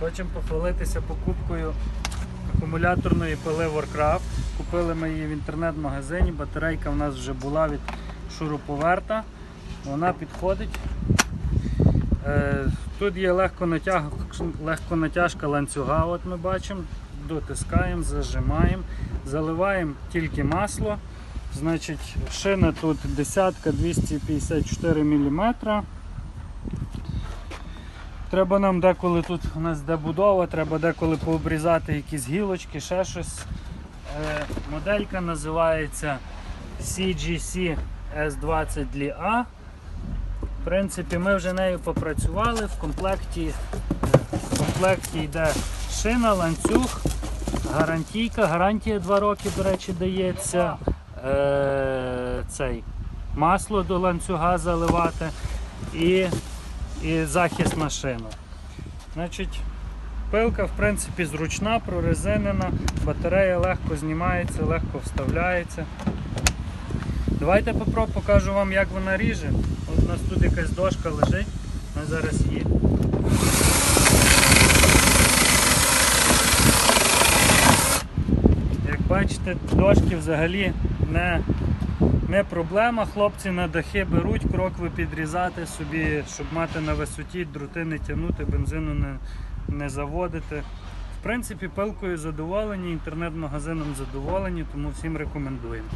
Хочемо похвалитися покупкою акумуляторної пили Warcraft. Купили ми її в інтернет-магазині. Батарейка в нас вже була від шуруповерта. Вона підходить. Е, Тут є легконатяг... легконатяжка ланцюга, от ми бачимо. Дотискаємо, зажимаємо, заливаємо тільки масло. Значить, шина тут десятка 254 мм. Треба нам деколи тут у нас де будова, треба деколи пообрізати якісь гілочки, ще щось. Е, моделька називається CGC S20 A. В принципі, ми вже нею попрацювали. В комплекті, е, в комплекті йде шина, ланцюг, гарантійка. Гарантія 2 роки, до речі, дається. Е, цей, масло до ланцюга заливати і, і захист на шину. Значить, пилка в принципі зручна, прорезинена, батарея легко знімається, легко вставляється. Давайте попробую покажу вам, як вона ріже. От у нас тут якась дошка лежить, ми зараз її. Як бачите, дошки взагалі не, не проблема. Хлопці на дахи беруть крокви підрізати собі, щоб мати на висоті, дроти не тягнути, бензину не, не заводити. В принципі, пилкою задоволені, інтернет-магазином задоволені, тому всім рекомендуємо.